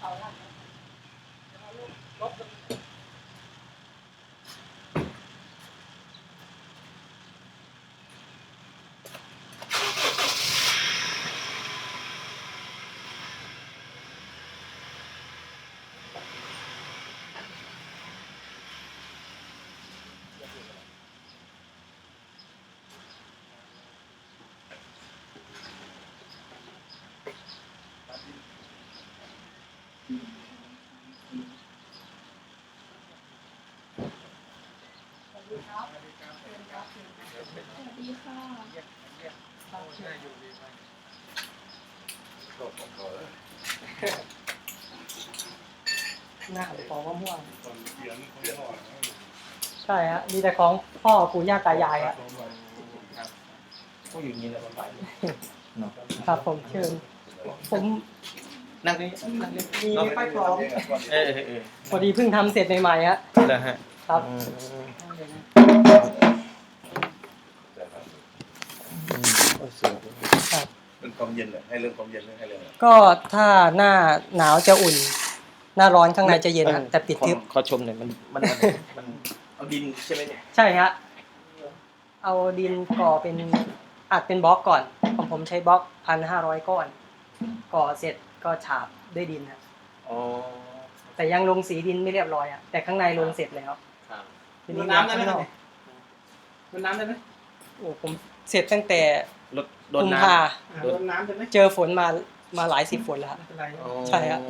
好了。 หน้าของมะม่วงใช่ฮะมีแต่ของพ่อปู่ย่าตายายอะก็อยู่อย่างนี้แหละสบายเนาะครับผมเชิญ ผมนั่งนี่นั่งนี่มีไฟพร้อมเออเออเออพอดีเพิ่งทำเสร็จใหม่ๆฮะแล้วฮะครับ อืมอืมโอ้สวยเรื่องความเย็นเลยให้เรื่องความเย็นเรื่องให้เรื่องอะไรก็ถ้าหน้าหนาวจะอุ่น หน้าร้อนข้างในจะเย็นฮะแต่ปิดทึบขอขอชมหน่อยมันมันมันเอาดินใช่ไหมเนี่ยใช่ฮะเอาดินก่อเป็นอัดเป็นบล็อกก่อนของผมใช้บล็อกพันห้าร้อยก้อน ก่อเสร็จก็ฉาบด้วยดินฮะอ๋อแต่ยังลงสีดินไม่เรียบร้อยอะแต่ข้างในลงเสร็จแล้วครับทีนี้น้ำได้ไหมข้างนอกมันน้ำได้ไหมโอ้ผมเสร็จตั้งแต่รถ โดนกุมน้ภาำโดนน้ำใช่ไหมเจอฝนมามาหลายสิบฝนแล้วฮะใช่ฮะ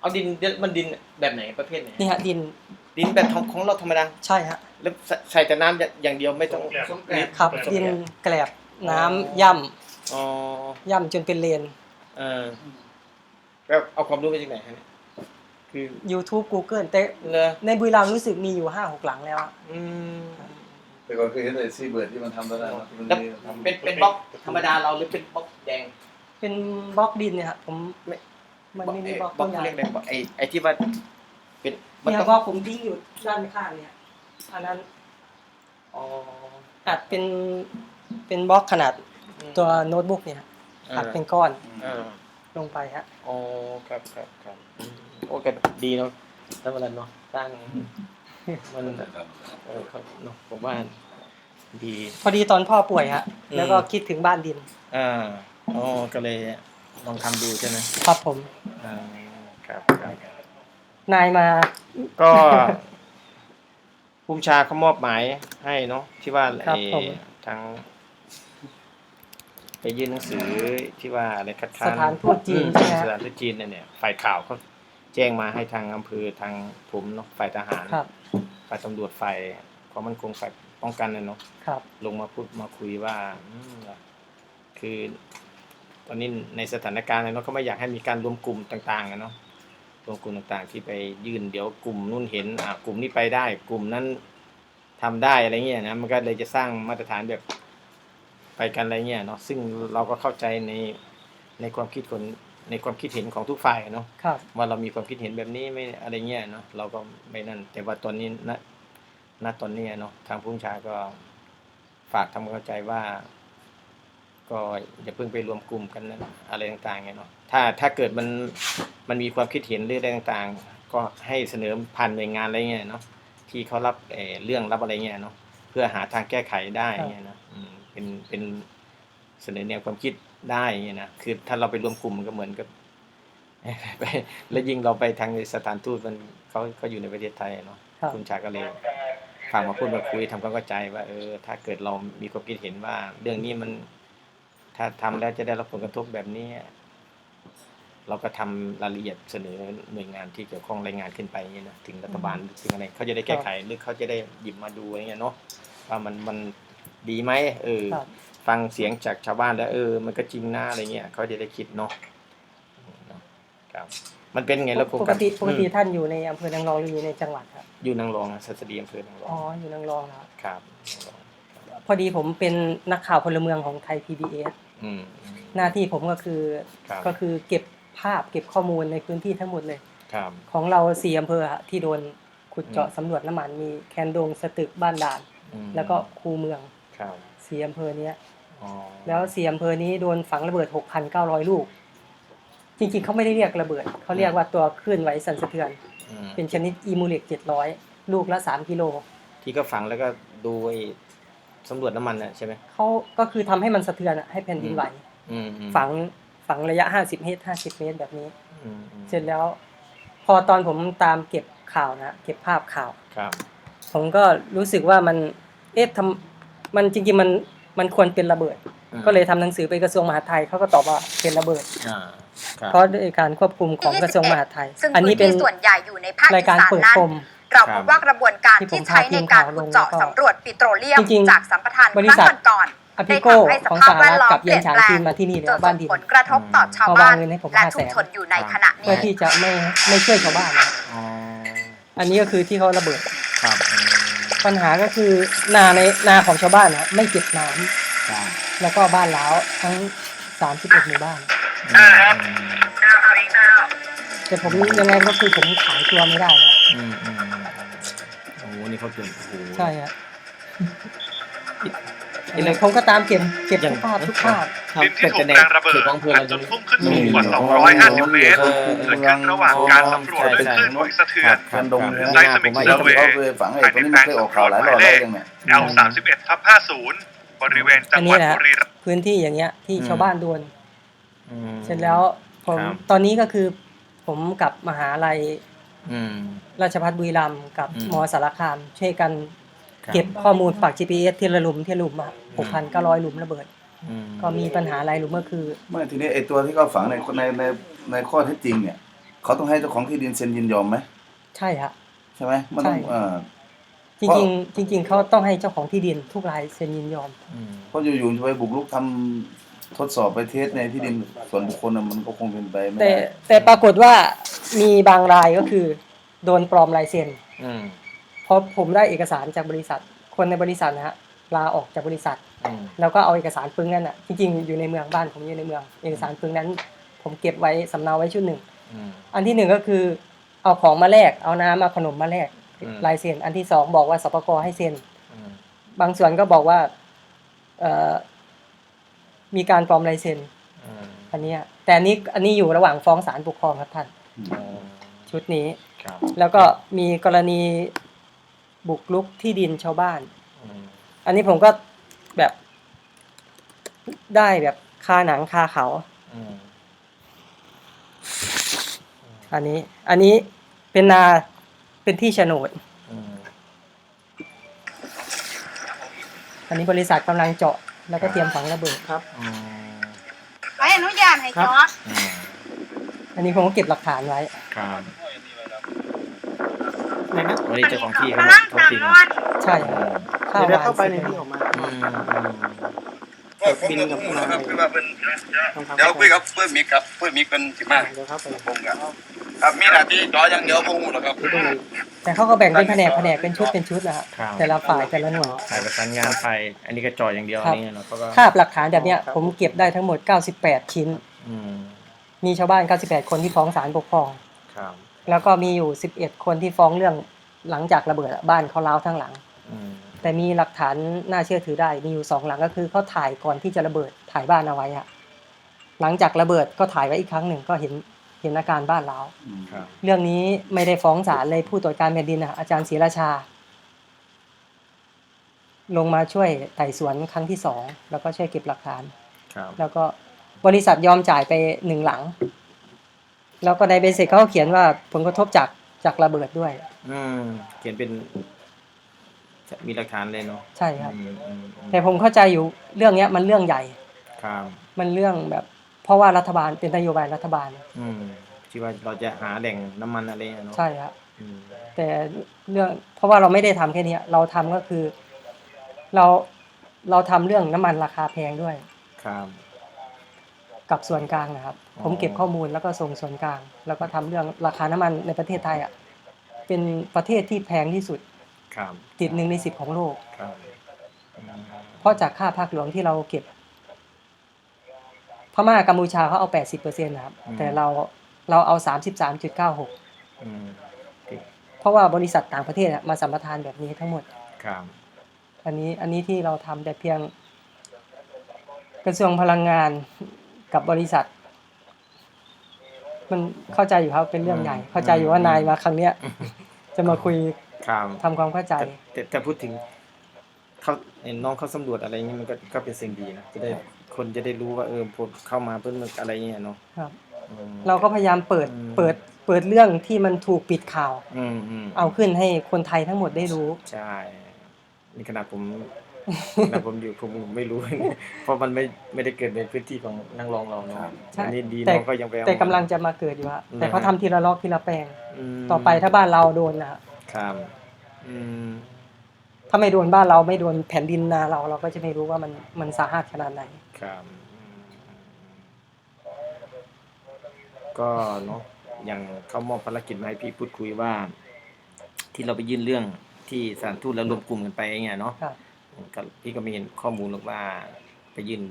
เอาดินมันดินแบบไหนประเภทไหนนี่ฮะดินดินแบบของของเราธรรมดาใช่ฮะแล้วใส่ใส่แต่น้ำอย่างเดียวไม่ต้องครับดินแกลบน้ำย่อ๋อำย่ำจนเป็นเลน เออแล้วเอาความรู้มาจากไหนฮะเนี่ยคือ YouTube Google แต่ เลอในบุรีรัมย์รู้สึกมีอยู่ห้าหกหลังแล้วอะอืม แต่ก่อนเคยเห็นไอ้ซีเบิร์ดที่มันทำตอนนั้นนะที่มันแล้วมีทำเป็นเป็นบล็อกธรรมดาเราหรือเป็นบล็อกแดงเป็นบล็อกดินเนี่ยครับผมไม่มันไม่มีบล็อกบล็ตัอกวใหญ่เรียกแดงบล็อกไอ้ไอ้ที่ว่าเป็นมันเนี่ยต้องบล็อกผมทิ้งอยู่ด้านข้างเนี่ยอันนั้นอ๋ออัดเป็นเป็นบล็อกขนาดตัวโน้ตบุ๊กเนี่ยอัดเป็นก้อนอ่าลงไปฮะอ๋อครับครับครับอืมโอ้ก็ดีเนาะแล้วเวลาเนาะสร้าง มันเออครับเนาะผมว่าดี พอดีตอนพ่อป่วยฮะ อืม แล้วก็คิดถึงบ้านดิน อ่าอ๋อก็เลยลองทำดูใช่ไหมครับผม อ่าครับครับ นายมาก็ภูมิชาเขามอบหมายให้เนาะที่ว่าครับไอ้ผม ทางไปยื่นหนังสือที่ว่าอะไรคัดค้าสนถานทูตจีนอืมใช่ไหมสฮะถานทูตจีนเนี่ยเนี่ยฝ่ายข่าวเขาแจ้งมาให้ทางอำเภอทางผมเนาะฝ่ายทหาร ครับ ฝ่ายตำรวจฝ่ายความมั่นคงฝ่ายป้องกันเนี่ยเนาะครับ ลงมาพูดมาคุยว่าอืมคือ ตอนนี้ในสถานการณ์เนี่ยเนาะก็ไม่อยากให้มีการรวมกลุ่มต่างๆอะเนาะรวมกลุ่มต่างๆ ที่ไปยื่นเดี๋ยวกลุ่มนู่นเห็นอ่ากลุ่มนี้ไปได้ กลุ่มนั้นทำได้อะไรเงี้ยนะมันก็เลยจะสร้างมาตรฐานแบบไปกันอะไรเงี้ยเนาะซึ่งเราก็เข้าใจในในความคิดคน ในความคิดเห็นของทุกฝ่ายอะเนาะครับ ว่าเรามีความคิดเห็นแบบนี้ไม่อะไรเงี้ยเนาะเราก็ไม่นั่น แต่ว่าตอนนี้ณณตอนนี้เนาะทางผู้บัญชาก็ฝากทำความเข้าใจว่า ก็อย่าเพิ่งไปรวมกลุ่มกันนะอะไรต่างๆไงเนาะถ้าถ้าเกิดมันมันมีความคิดเห็นหรืออะไรต่างๆ ก็ให้เสนอผ่านหน่วยงานอะไรเงี้ยเนาะที่เขารับเอ่อเรื่องรับอะไรเงี้ยเนาะเพื่อหาทางแก้ไขได้เงี้ยนะอืมเป็นเป็นเสนอแนวความคิด ได้เงี้ยนะคือถ้าเราไปรวมกลุ่มมันก็เหมือนกับไปแล้วยิ่งเราไปทางสถานทูตมันเขาเขาอยู่ในประเทศไทยเนาะครับคุณชาก็เลยฝากมาพูดมาคุยทำความเข้าใจว่าเออถ้าเกิดเรามีความคิดเห็นว่า เรื่องนี้มันถ้าทำแล้วจะได้รับผลกระทบแบบนี้ เราก็ทำรายละเอียดเสนอหน่วยงานที่เกี่ยวข้องรายงานขึ้นไปอย่างเงี้ยนะถึงรัฐบาลถึงอะไรเขาจะได้แก้ไขหรือเขาจะได้หยิบมาดูอะไรเงี้ยเนาะว่ามันมันดีไหมเออครับ ฟังเสียงจากชาวบ้านแล้วเออ มันก็จริงนะอะไรเงี้ยเขาจะได้คิดเนาะเนาะครับมันเป็นไงแล้วโครงปกากรติปกติอืมท่านอยู่ในอำเภอนางรองหรืออยู่ในจังหวัดครับ อยู่นางรองอะสัสดีอำเภอนางรออ๋องอยู่นางรองนะครับครับนางรองพอดีผมเป็นนักข่าวพลเมืองของไทย PBS อืมอืมหน้าที่ผมก็คือครับก็คือเก็บภาพเก็บข้อมูลในพื้นที่ทั้งหมดเลยครับของเราสี่อำเภอฮะที่โดนขุดเจาะสำรวจน้ำมันมีแคนดงสตึกบ้านด่านอืมแล้วก็คูเมืองครับสี่อำเภอเนี้ยอ๋อ แล้วสี่อำเภอนี้โดนฝังระเบิด 6,900 ลูก จริงๆ เขาไม่ได้เรียกระเบิด เขาเรียกว่าตัวคลื่นไหวสั่นสะเทือนอืมเป็นชนิดอีมูเล็กเจ็ดร้อยลูกละสามกิโล ที่ก็ฝังแล้วก็ดูไอ้สำรวจน้ำมันน่ะใช่ไหมเขาก็คือทำให้มันสะเทือนอะให้แผ่นดินไหวอืมอืมฝังฝังระยะห้าสิบเมตรห้าสิบเมตรแบบนี้อืมอืมเสร็จแล้ว พอตอนผมตามเก็บข่าวนะเก็บภาพข่าวครับ ผมก็รู้สึกว่ามัน เอ๊ะทำมันจริงๆมัน มันควรเป็นระเบิด อืมก็เลยทำหนังสือไปกระทรวงมหาดไทยเขาก็ตอบว่าเป็นระเบิด อ่าครับ เพราะด้วยการควบคุมของกระทรวงมหาดไทย ซึ่งอันพื้นี้นเป็นที่ส่วนใหญ่อยู่ในภาครายอีการสานเปิดนั้น ชม เราพบว่ากระบวนการที่ผมที่ใช้ในการพาทีมข่าวลขุดงเจาะแล้วก็สำรวจปิโตรเลียมจริงๆจากสัมปทานบริครั้งษัทก่อนอๆพิได้โก้ทำให้สของภาสพหแวรัดฐล้อมกับเปเยียลี่นยนฉางแปลทีงมมาที่นี่จแล้วนบ้านส่งดิน ผลกระทบต่อชาวเอาบ้าวางนเงินให้ผมและห้าแสชุมนชนอยู่ในขณะนี้เพื่อที่จะไม่ไม่ช่วยชาวบ้านนะอ๋ออันนี้ก็คือที่เขาระเบิด ครับอืม ปัญหาก็คือนาในนาของชาวบ้านนะไม่เก็บน้ำครับแล้วก็บ้านล้าวทั้ง31หมู่บ้านอืมอืมแต่ผมยังไงก็คือผมขายตัวไม่ได้นะอืมอืมอืมโอ้โหนี่เขาเกินโอ้โหใช่ฮะ เลยผมก็ตามเก็บเก็บทุกภาพทุกภาพดินที่ถูกแนแรงระเบิดขตของอำเภออาเราจจะจะพุ่งขึ้นสูงกว่า 250 เมตรเกิดขึ้นระหว่างการสำรวจด้วยคลื่นไหวสะเทือนคันดงครับไซส์มิกผมเซอว่าร์เวย์เขาเคยฝังไอ้ตัวนี้มันเคยออกข่าวหลายรอบแล้วยังเนี่ย L 31 ทับ50 บริเวณจังหวัดอันนี้แหละบุรีรัมย์พื้นที่อย่างเงี้ยที่ชาวบ้านโดนอืมเสร็จแล้วผมครับตอนนี้ก็คือผมกับมหาลัยอืมราชภัฏบุรีรัมย์กับอืมมสารคามช่วยกันครับ เก็บข้อมูลฝาก GPS ทีละหลุมทีละหลุมอะ6,900หลุมระเบิด อืมก็มีปัญหาอะไรหลุมก็คือไม่ทีนี้ไอ้ตัวที่เขาฝังในในในในข้อเท็จจริงเนี่ยเขาต้องให้เจ้าของที่ดินเซ็นยินยอมไหมใช่ฮะ ใช่ไหมมันต้องใช่ เออ จริงๆจริง ๆเขาต้องให้เจ้าของที่ดินทุกรายเซ็นยินยอม อืมเพราะอยู่ๆจะไปบุกรุกทำทดสอบไปเทสในที่ดินส่วนบุคคลน่ะมันก็คงเป็นไปไม่แต่ได้แต่ปรากฏว่ามีบางรายก็คือ โดนปลอมลายเซ็น อืมเพราะผมได้เอกสารจากบริษัท คนในบริษัทนะฮะลาออกจากบริษัทอืมแล้วก็เอาเอกสารปึ้งนั้นอะจริงๆอยู่ในเมืองบ้านผมอยู่ในเมือง เอกสารปึ้งนั้น ผมเก็บไว้สำเนาไว้ชุดหนึ่งอืมอันที่หนึ่งก็คือเอาของมาแลกเอาน้ำมาขนมมาแลกอืมลายเซ็นอันที่สองบอกว่าสปกให้เซ็นอืมบางส่วนก็บอกว่าเอ่อมีการปลอมลายเซ็นอืมอันเนี้ยแต่อันนี้อันนี้อยู่ระหว่างฟ้องศาลปกครองครับท่านอ๋อชุดนี้ครับแล้วก็มีกรณี บุกรุกที่ดินชาวบ้านอืมอันนี้ผมก็แบบได้แบบคาหนังคาเขาอืมอันนี้ อันนี้เป็นนาเป็นที่โฉนดอืมอันนี้บริษัทกำลังเจาะ แล้วก็เตรียมฝังระเบิดครับอืมไว้อนุญาตให้จอดอืมอันนี้ผมก็เก็บหลักฐานไว้ ครับ วันนี้เจ้าของที่เขากำลังเขาสั่งจริงนอนใช่อืครับมข้าวหวานเข้าไปในที่ออกมาอืมอืมบินกับนายคือว่าเพิ่นเดี๋ยวคุยกับเพื่อนมิกครับเพื่อนมิกเป็นสิมาเดี๋ยวเข้าไปผมครับครับมีหน้าที่จออย่างเดียวผมหรอกครับที่ตรงไหนแต่เขาก็แบ่งเป็นแผนกแผนกเป็นชุดเป็นชุดนะครับครับแต่ละฝ่ายแต่ละหน่วยถ่ายประสานงานไปอันนี้ก็จอยอย่างเดียวครัอับนนี้เนาะเขาก็ภาพหลักฐานแบบเนี้ยผมเก็บได้ทั้งหมด 98 ชิ้นอืมมีชาวบ้าน 98 คนที่ฟ้องศาลปกครองครับ แล้วก็มีอยู่ 11 คนที่ฟ้องเรื่องหลังจากระเบิดอะบ้านเขาล้าวทั้งหลังอืมแต่มีหลักฐานน่าเชื่อถือได้มีอยู่สองหลังก็คือเขาถ่ายก่อนที่จะระเบิดถ่ายบ้านเอาไว้อะหลังจากระเบิดก็ถ่ายไว้อีกครั้งหนึ่งก็เห็นเห็นอาการบ้านล้าวครับเรื่องนี้ไม่ได้ฟ้องศาลเลยผู้ตรวจการแผ่นดินนะอาจารย์ศรีราชา ลงมาช่วยไต่สวนครั้งที่สองแล้วก็ช่วยเก็บหลักฐานครับแล้วก็บริษัทยอมจ่ายไปหนึ่งหลัง แล้วก็ในเบสิกเขาก็เขียนว่าผลกระทบจากจากระเบิดด้วย อืมเขียนเป็น มีหลักฐานเลยเนาะใช่ครับ อืมอืมอืมแต่ผมเข้าใจอยู่เรื่องเนี้ยมันเรื่องใหญ่ ครับมันเรื่องแบบ เพราะว่ารัฐบาลเป็นนโยบายรัฐบาลอืมที่ว่าเราจะหาแหล่งน้ำมันอะไรเนาะใช่ครับ อืมแต่เรื่องเพราะว่าเราไม่ได้ทำแค่เนี้ยเราทำก็คือ เราเราทำเรื่องน้ำมันราคาแพงด้วย ครับ กับส่วนกลางนะครับอ๋อ ผมเก็บข้อมูลแล้วก็ส่งส่วนกลาง แล้วก็ทำเรื่องราคาน้ำมันในประเทศไทยอะเป็นประเทศที่แพงที่สุดครับติดหนึ่งในสิบของโลกครับอืมเพราะจากค่าภาคหลวงที่เราเก็บ พม่ากัมพูชาเขาเอาแปดสิบเปอร์เซ็นต์นะครับ แต่เราเราเอาสามสิบสามจุดเก้าหกอืมเพราะว่าบริษัทต่างประเทศอะมาสัมปทานแบบนี้ทั้งหมดครับอันนี้อันนี้ที่เราทำแต่เพียง กระทรวงพลังงานกับบริษัท มันเข้าใจอยู่ครับเป็นเรื่องใหญ่ เข้าใจอยู่ว่านายมาครั้งเนี้ยจะมาคุยครับทำความเข้าใจแต่แต่แต่พูดถึงเขาเห็นน้องเขาสำรวจอะไรอย่างนี้มันก็ก็เป็นสิ่งดีนะจะได้คนจะได้รู้ว่าเออผมเข้ามาเพื่อมันอะไรอย่างเงี้ยเนาะครับอืมเราก็พยายามเปิดอืมเปิดเปิดเรื่องที่มันถูกปิดข่าว อืมอืมเอาขึ้นให้คนไทยทั้งหมดได้รู้ใช่นี่ขนาดผมข นาดผมอยู่ผมไม่รู้ เพราะมันไม่ไม่ได้เกิดในพื้นที่ของนักร้องเราเนาะใช่อันนี้ดีแต่น้องก็ยังไปเอาแต่กำลังจะมาเกิดอยู่ฮะแต่เขาทำทีละลอกทีละแปลงมต่อไปถ้าบ้านเราโดนนะครับครับอืมถ้าไม่โดนบ้านเราไม่โดนแผ่นดินนาเราเราก็จะไม่รู้ว่ามันมันสาหัสขนาดไหนครับอืมก็เนาะอย่างเขามอบภารกิจมาให้พี่พูดคุยว่า ที่เราไปยื่นเรื่องที่สถานทูตแล้วรวมกลุ่มกันไปอย่างเงี้ยเนาะครับก็ พี่ก็มีเห็นข้อมูลหรอกว่าไปยื่น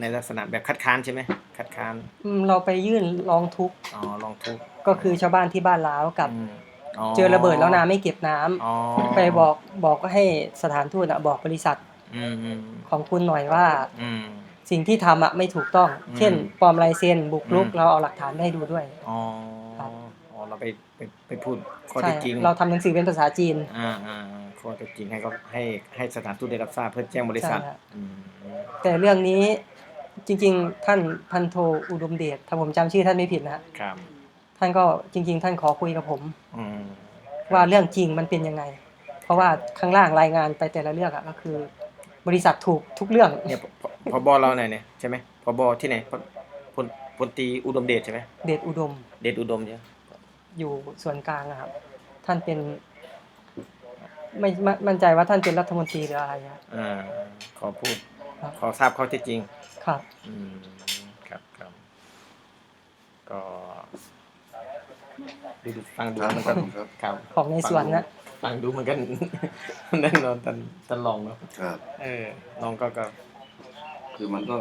ในลักษณะแบบคัดค้านใช่ไหมคัดค้านอืมเราไปยื่นร้องทุกข์ อ๋อลองทุกข์ก็คือชาวบ้านที่บ้านล้าวกับ อืมเจอระเบิดแล้วนาไม่เก็บน้ำอ๋อไปบอกบอกให้สถานทูตอะบอกบริษัทอืมอืมของคุณหน่อยว่า อืม สิ่งที่ทำอะไม่ถูกต้อง อืมเช่นปลอมลายเซ็นบุกรุกอืม เราเอาหลักฐานให้ดูด้วย อ๋อครับอ๋อเราไปไปไปพูดข้อใช่เท็จจริงเราทำหนังสือเป็นภาษาจีน อ่าอ่าอ่า ข้อเท็จจริงให้เขาให้ให้สถานทูตได้รับทราบเพื่อแจ้งบริษัทใช่ครับ อืมแต่เรื่องนี้จริง ๆ ท่านพันโทอุดมเดชถ้าผมจำชื่อท่านไม่ผิดนะฮะครับท่านก็จริง ๆ ท่านขอคุยกับผม อืมว่าเรื่องจริงมันเป็นยังไง เพราะว่าข้างล่างรายงานไปแต่ละเรื่องอะก็คือ บริษัทถูกทุกเรื่องเนี่ยพพพบเราไหนเนี่ยใช่ไหมพบที่ไหนพพลพลตรีอุดมเดชใช่ไหมเดชอุดมเดชอุดมใช่ไหมอยู่ส่วนกลางนะครับ ท่านเป็น ไม่ไม่มั่นใจว่าท่านเป็นรัฐมนตรีหรืออะไรครับ อ่าขอพูด ครับ ขอทราบข้อเท็จจริง ครับ อืมครับครับก็ดูดูฟังดูครับมันครัก็บครับ ครับของในสวนนะฟังดูมันก็ แน่นอนตันตันลองเนาะครับ เออน้องก็ก็คือมันก็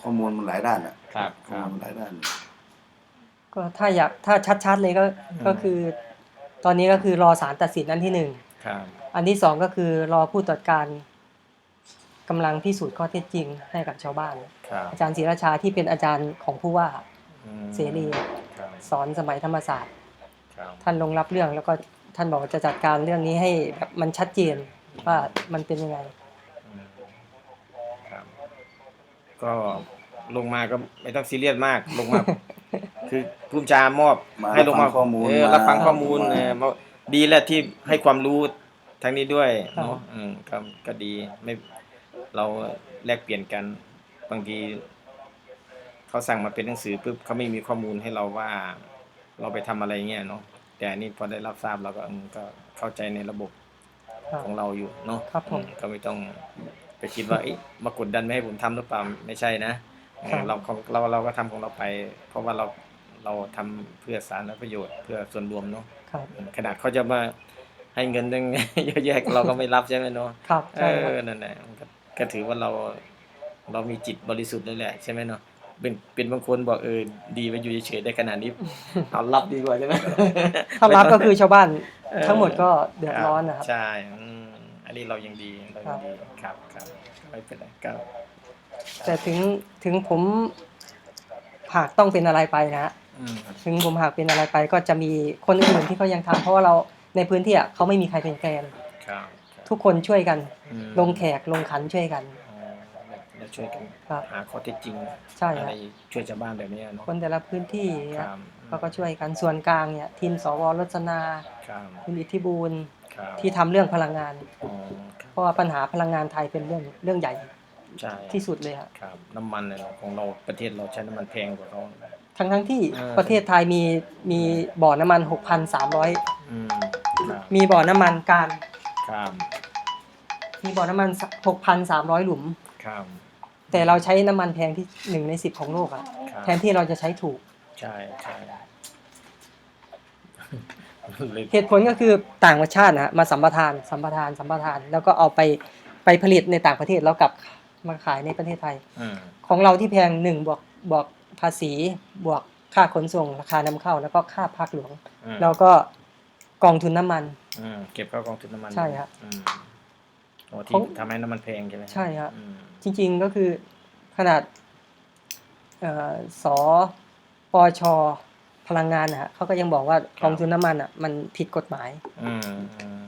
ข้อมูลมันหลายด้านอะครับคข้อรับ มูลมันหลายด้าน ก็ถ้าอยากถ้าชัดๆเลยก็อืมก็คือ ตอนนี้ก็คือรอศาลตัดสินอันที่หนึ่งครับอันที่สองก็คือรอผู้ตรวจการกำลังพิสูจน์ข้อเท็จจริงให้กับชาวบ้าน ครับอาจารย์ศรีราชาที่เป็นอาจารย์ของผู้ว่าอืมเสรีครับสอนสมัยธรรมศาสตร์ ครับท่านลงรับเรื่องแล้วก็ท่านบอกว่าจะจัดการเรื่องนี้ให้แบบมันชัดเจนว่ามันเป็นยังไง อืมครับ ก็ลงมาก็ไม่ต้องซีเรียสมาก ลงมา คือภูมิจามอบมาให้ลงมารับฟังข้อมูลเออมารับฟังข้อมูลมา เออมาดีแล้วที่ให้ความรู้ทั้งนี้ด้วยครับเนาะอืมก็ก็ดีไม่เราแลกเปลี่ยนกันบางทีเขาสั่งมาเป็นหนังสือปุ๊บเขาไม่มีข้อมูลให้เราว่า เราไปทำอะไรเงี้ยเนาะแต่อันนี่พอได้รับทราบเราก็อืมก็เข้าใจในระบบ ครับ ของเราอยู่เนาะครับผมอืก็ไม่ต้องไปคิดว่าเอ๊ะมากดดันไม่ให้ผมทำหรือเปล่าไม่ใช่นะเออครับ เราของเราเราก็ทำของเราไป เพราะว่าเรา เราทำเพื่อสาธารณประโยชน์เพื่อส่วนรวมเนาะครับขนาดเขาจะมาให้เงินตั้งเยอะแยะเราก็ไม่รับใช่ไหมเนาะครับเอใช่ครับอนั่นแหละมันก็ก็ถือว่าเราเรามีจิตบริสุทธิ์เลยแหละใช่ไหมเนาะเป็นเป็นบางคนบอกเออดีไปอยู่เฉยๆได้ขนาดนี้เอารับดีกว่าใช่ไหมถ้ารับก็คือชาวบ้านเออทั้งหมดก็เดือดร้อนนะครับใช่อืมอันนี้เรายังดีเรายังดีครับครับไม่เป็นไรครับแต่ถึงถึงผมหากต้องเป็นอะไรไปนะอืม ถึงผมหากเป็นอะไรไปก็จะมีคนอื่นที่เขายังทำเพราะว่าเราในพื้นที่อะเขาไม่มีใครเป็นแฟนครับครับทุกคนช่วยกันอืมลงแขกลงขันช่วยกันอ๋อแล้วช่วยกันครับหาข้อเท็จจริงใช่อะคไรรับช่วยชาวบ้านแบบนี้เนาะคนแต่ละพื้นที่คเนี่ยรับเขาก็ช่วยกันส่วนกลางเนี่ยทีมสวรจนาครับคุณอิทธิบูลครับที่ทำเรื่องพลังงานอ๋อเพราะว่าปัญหาพลังงานไทยเป็นเรื่องเรื่องใหญ่ใช่ที่สุดเลยครับครับน้ำมันเนี่ยของเราประเทศเราใช้น้ำมันแพงกว่าเขา ทั้งทั้งที่เออ ประเทศไทยมีมีบ่อน้ำมัน 6,300 อืมครับมีบ่อน้ำมันการ ครับมีบ่อน้ำมัน 6,300 หลุม ครับแต่เราใช้น้ำมันแพงที่หนึ่งในสิบของโลกอะครับแทนที่เราจะใช้ถูก ใช่ใช่เลยเหตุผลก็คือต่างประเทศนะฮะมาสัมปทานสัมปทานสัมปทาน แล้วก็เอาไปไปผลิตในต่างประเทศแล้วกลับมาขายในประเทศไทย อืมของเราที่แพงหนึ่งบวกบวก ภาษีบวกค่าขนส่งราคานำเข้า แล้วก็ค่าภาคหลวงอืมแล้วก็กองทุนน้ำมันอืมเก็บเข้ากองทุนน้ำมันใช่ครับอืมโอ้ขที่องทำให้น้ำมันแพงใช่ไหมใช่ครับอืมจริง ๆก็คือขนาดเอ่อสปชพลังงานนะฮะเขาก็ยังบอกว่ากองทุนน้ำมันอะ มันผิดกฎหมายอืมอืม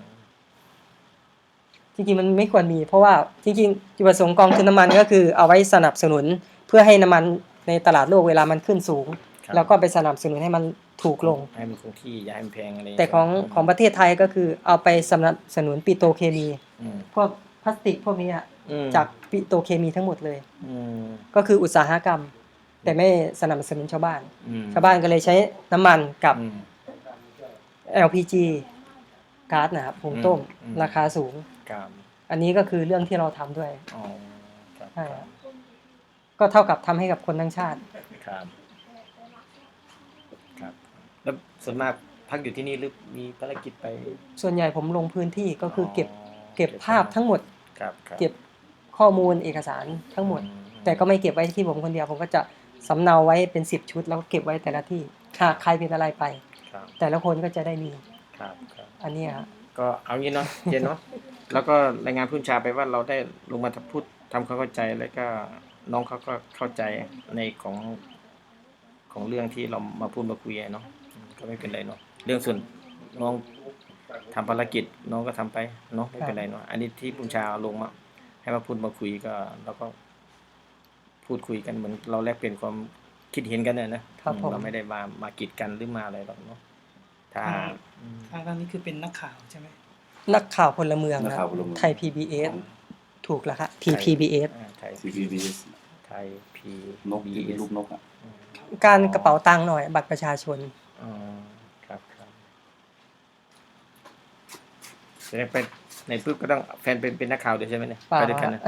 จริงๆมันไม่ควรมี เพราะว่าจริงๆจุดประสงค์กองทุนน้ำมันก็คือเอาไว้สนับสนุนเพื่อให้น้ำมัน ในตลาดโลกเวลามันขึ้นสูงครับแล้วก็ไปสนับสนุนให้มันถูกลงให้มันคงที่อย่าให้มันแพงอะไรแต่ของของประเทศไทยก็คือเอาไปสนับสนุนปิโตรเคมีอืมพวกพลาสติกพวกนี้อะอืมจากปิโตรเคมีทั้งหมดเลยอืมก็คืออุตสาหกรรม แต่ไม่สนับสนุนชาวบ้านอืมชาวบ้านก็เลยใช้น้ำมันกับอืม LPG ก๊าซนะครับหุงต้มอืมราคาสูงครับอันนี้ก็คือเรื่องที่เราทำด้วยอ๋อครับใช่ครับ ก็เท่ากับทำให้กับคนทั้งชาติ ครับ ครับ แล้วส่วนมากพักอยู่ที่นี่หรือมีภารกิจไป ส่วนใหญ่ผมลงพื้นที่ก็คือเก็บเก็บภาพทั้งหมด ครับครับเก็บข้อมูลเอกสารทั้งหมดอืแต่ก็ไม่เก็บไว้ที่ผมคนเดียว ผมก็จะสำเนาไว้เป็นสิบชุด แล้วก็เก็บไว้แต่ละที่หากใครเป็นอะไรไปครับแต่ละคนก็จะได้มี ครับครับอันเนี้ยครับก็เอางี้เนาะเจนเนาะแล้วก็รายงานผู้บัญชาไปว่าเราได้ลงมาพูดทำความเข้าใจแล้วก็ น้องเขาก็เข้าใจในของของเรื่องที่เรามาพูดมาคุยอะเนาะอืมก็ไม่เป็นไรเนาะเรื่องส่วนน้องทำภารกิจน้องก็ทำไปเนาะไม่เป็นไรเนาะอันนี้ที่ผู้บัญชาเอาลงมาให้มาพูดมาคุยก็เราก็พูดคุยกันเหมือนเราแลกเปลี่ยนความคิดเห็นกันเนี่ยนะครับผมเราไม่ได้มามากีดกันหรือมาอะไรหรอกเนาะถ้าอืมทางด้านนี้คือเป็นนักข่าวใช่ไหมนักข่าวพลเมืองนักนะข่าวพลเมืองไทย PBS ถูกแล้วครับ TPBS อ่าไทย CPBS ไทยพีนกที่เป็นรูปนกอะการกระเป๋าตังค์หน่อย บัตรประชาชน อ๋อครับครับแสดงไปในปุ๊บก็ต้องแฟนเป็นเป็นนักข่าวด้วยใช่ไหมเนี่ยเปล่า ไปด้วยกันนะ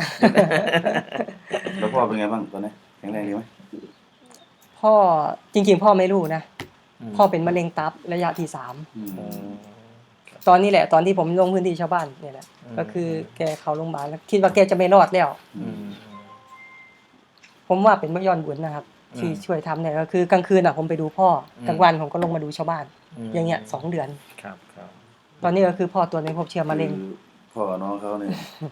แล้วพ่อเป็นไงบ้างตอนนี้แข็งแรงดีไหมพ่อจริงๆ พ่อไม่รู้นะมพ่อเป็นมะเร็งตับระยะที่สาม อืมอ๋อครับ ตอนนี้แหละ ตอนที่ผมลงพื้นที่ชาวบ้านเนี่ยแหละอืม ก็คือแกเข้าโรงพยาบาลแล้วคิดว่าแกจะไม่รอดแล้ว อืม ผมว่าเป็นมะยอนบุญนะครับ อืมที่ช่วยทำเนี่ยก็คือกลางคืนอะผมไปดูพ่ออม กลางวันผมก็ลงมาดูชาวบ้าน มอย่างเงี้ยสองเดือน ครับครับตอนนี้ก็คือพ่อตัวจไม่พบเชื้อมะเร็ง คือพ่อกับน้องเขาเนี่ย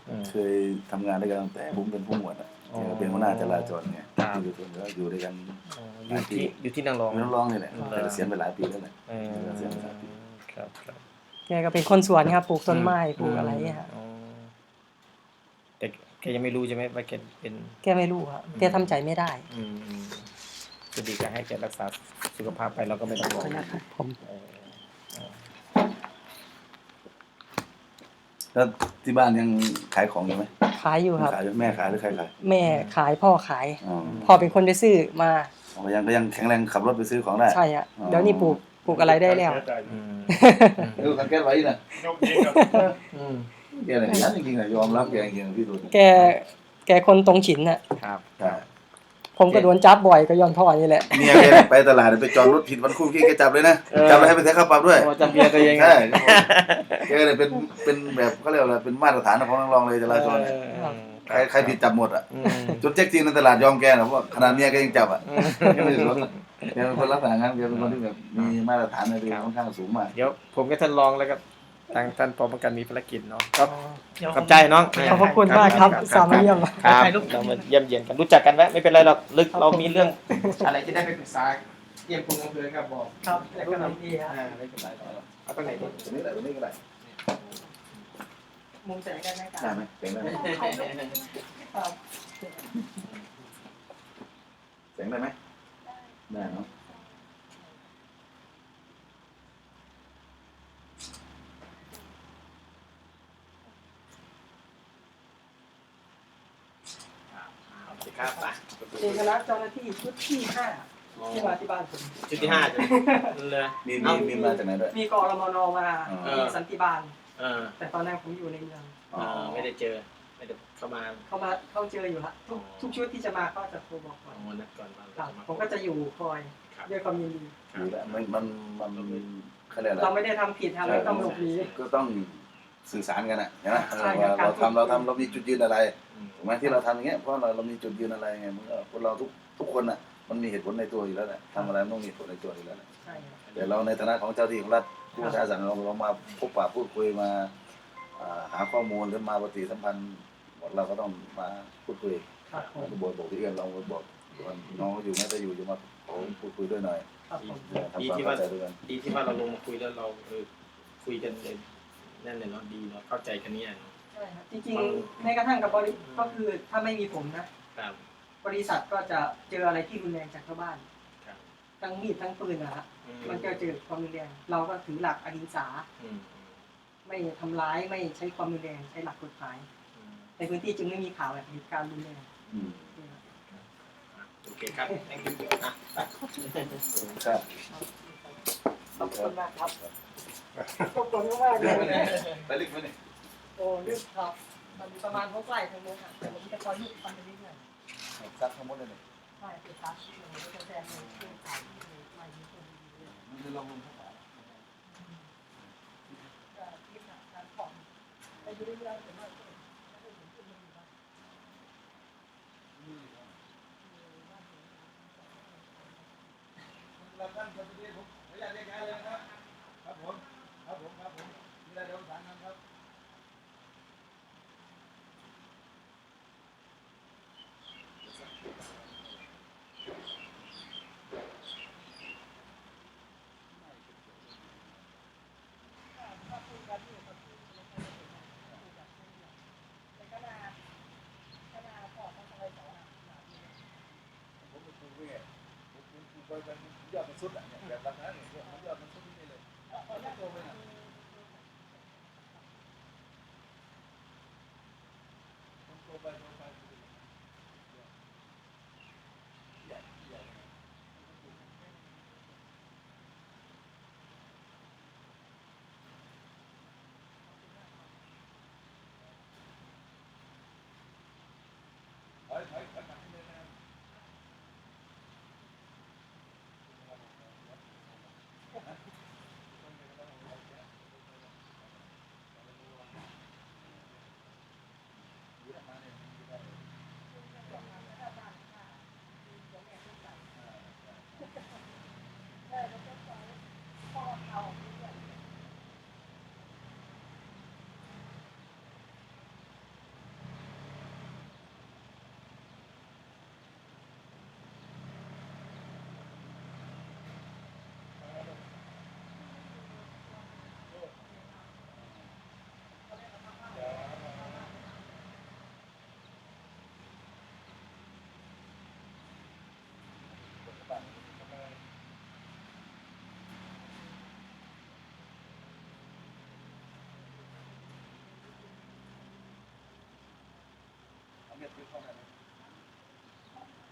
อืม เคยทำงานด้วยกันตั้งแต่ผมเป็นผู้หมวดอะอ๋อแกก็เป็นหัวหน้าจราจรไงครับ อยู่ด้วยกันอยู่ด้วยกันอ๋ออยู่ที่อยู่ที่นางรอง เป็นนักร้องนี่แหละเหรอแต่เกษียณไปหลายปีแล้วแหละ เออเกษียณไปหลายปีครับครับ แกก็เป็นคนสวนครับปลูกต้นไม้ปลูกอะไรเนี่ยครับอ๋อแต่แกยังไม่รู้ใช่ไหมว่าแกเป็น แกไม่รู้ครับแกทำใจไม่ได้ อืมอืมคือดีก็ให้แกรักษาสุขภาพไปเราก็ไม่ต้องห่วงผมเออแล้วที่บ้านยังขายของอยู่ไหมขายอยู่ครับขายแม่ขายหรือใครขายแม่ขายพ่อขายอ๋อพ่อเป็นคนไปซื้อมาอ๋อยังก็ยังแข็งแรงขับรถไปซื้อของได้ใช่ฮะอ๋อเดี๋ยวนี้ปลูก ปลูกอะไรได้แล้ว อืมเออขันแก๊สไว้นะนกยิงกับอืมแกเนี่ยยันจริงๆอะยอมรับแกจริงๆพี่ตุลแกแกคนตรงฉินน่ะ ครับ ครับผมก็โดนจับบ่อยก็ย้อนพ่อนี่แหละ เมียแกไปตลาดไปจอดรถผิดวันคู่ขี้แกจับเลยนะจับแล้วให้ไปเสียค่าปรับด้วยโอ้จำเบียร์ตัวเองใช่ครับผมแกเนี่ยเป็นเป็นแบบเขาเรียกว่าอะไรเป็นมาตรฐานของนักร้องเลยจราจรเนี่ยใครใครผิดจับหมดอะ อืมจนเจ๊กจีนในตลาดยอมแกนะเพราะว่าขนาดเมียแกยังจับอะอืมแกไม่ได้สนอะ แกเป็นคนรักษางั้นแกเป็นคนที่แบบมีมาตรฐานในตัวเองค่อนข้างสูงมาก เดี๋ยวผมกับท่านรองแล้วก็ทางท่านปอประกันมีภารกิจเนาะก็เดี๋ยวขอบใจน้องขอบพระคุณมากครับสามมาเยี่ยมครับเรามาเยี่ยมเยียนกันรู้จักกันไหมไม่เป็นไรหรอกลึกเรามีเรื่องอะไรที่ได้ไปปรึกษาเยี่ยมคุณอำเภอครับบอกครับแล้วก็ดีครับอ่าไม่เป็นไรเอาตรงไหนดีตรงนี้แหละตรงนี้ก็ได้มุมแสงได้ไหมคได้รับไหมเสียงได้ไหมครับเสียงได้ไหม ได้เนาะโอเคครับไปเป็นคณะเจ้าหน้าที่ชุดที่ห้าที่มาที่บ้านผมชุดที่ห้าจ้ะเลย มีมีมีมาจากไหนด้วย มีกอรมนมาเออมีสันติบาล เออแต่ตอนนั้นผมอยู่ในเมือง อ๋อเออไม่ได้เจอ ไม่ได้เข้ามาเขามาเขาเจออยู่ละทุกทุกชุดที่จะมาก็จะโทรบอกก่อนวันนั้นก่อนว่าครับเราจะาผมก็จะอยู่คอยครับด้วยความยินดีดีแล้วมันมันมันเขาเรียกอะไรเราไม่ได้ทำผิดทำไม่ต้องหลบหนี ก็ต้องสื่อสารกันอะนะใช่ครับ ว่าเราทำเราทำเรามีจุดยืนอะไรอืม ถูกไหมที่เราทำอย่างเงี้ยเพราะเราเรามีจุดยืนอะไรไงมันก็คนเราทุกทุกคนอะมันมีเหตุผลในตัวอยู่แล้วแหละทำอะไรมันต้องมีเหตุผลในตัวอยู่แล้วแหละ ใช่ครับ แต่เราในฐานะของเจ้าที่ของรัฐผู้บัญชาการเราเรามาพบปะพูดคุยมาอ่า หาข้อมูลหรือมาปฏิสัมพันธ์เราก็ต้องมาพูดคุยครับผมบอกบอกพี่เอื้อนเราบอกส่วนน้องเขาอยู่ไม่ได้อยู่จะมาขอพูดคุยด้วยหน่อยครับผมเนี่ยทำความเข้าใจด้วยกันดีที่ว่าเราลงมาคุยแล้วเราเออคุยกันเลยนั่นเลยเนาะดีเนาะเข้าใจกันเนี่ยเนาะใช่ครับจริงๆแม้กระทั่งกับบริก็คือถ้าไม่มีผมนะ ครับ บริษัทก็จะเจออะไรที่รุนแรงจากชาวบ้านครับ ทั้งมีดทั้งปืนนะฮะอืมมันก็เจอความรุนแรงเราก็ถือหลักอหิงสา อืม ไม่ทำร้ายไม่ใช้ความรุนแรงใช้หลักกฎหมายอืมในพื้นที่จึงไม่มีข่าวแบบเหตุการณ์รุนแรงอืมโอเคครับ thank you อะไปครับขอบคุณมากครับขอบคุณมากเลยไปลึกไหมเนี่ยโอ้ลึกครับมันประมาณเขาใกล้ทางโน้นอะแต่ผมจะคอยลึกฟันไปเรื่อยซักทั้งหมดเลยเนี่ยๆใช่คือซักมันก็จะแทนในเครื่องถ่ายที่ไม่มีคนดีเลยมันจะลงลงเข้าไป ก็คิดหนักการผ่อน ไปเรื่อยๆแต่ว่าก็ไม่ได้เห็นขึ้นมาอยู่นะ แล้วท่านประธานผมขออนุญาตเรียกย้ายเลยนะครับ ครับผม ครับผม ครับผม มีอะไรเดี๋ยวประสานงานครับ ผมเป็นครูด้วยไงผมเป็นครูไปเป็น ยอดมันสุดอะเนี่ยแบบราคาเนี่ยมันยอดมันสุดนี่เลยเอาเอาหน้าตัวไปน่ะผมโตไปโตไปใหญ่ใหญ่ ถอยถอยถอยกลับนิดนึงนะครับ เอาเม็ดไปเข้าไปเลย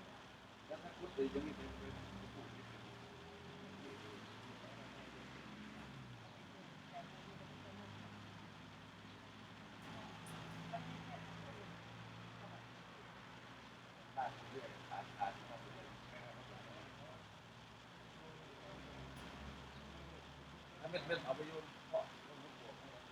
แล้วถ้าคุดไปยังมีเป็นเป็นปลูกอีกขาดเรื่อยขาดขาดเข้าไปเลยถ้าเม็ดเม็ดเอาไปโยนเพาะลงลูกบวกให้ อะ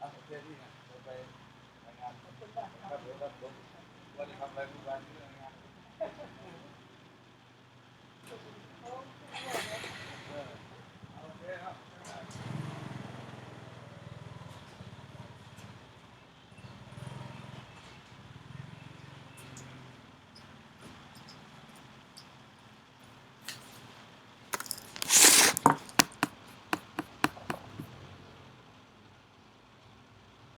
โอ เคนี่ดี๋ยวไปรายงานครับเดี๋ยวครับผมวันนี้ทำอะไรทุกวันนี้รายงาน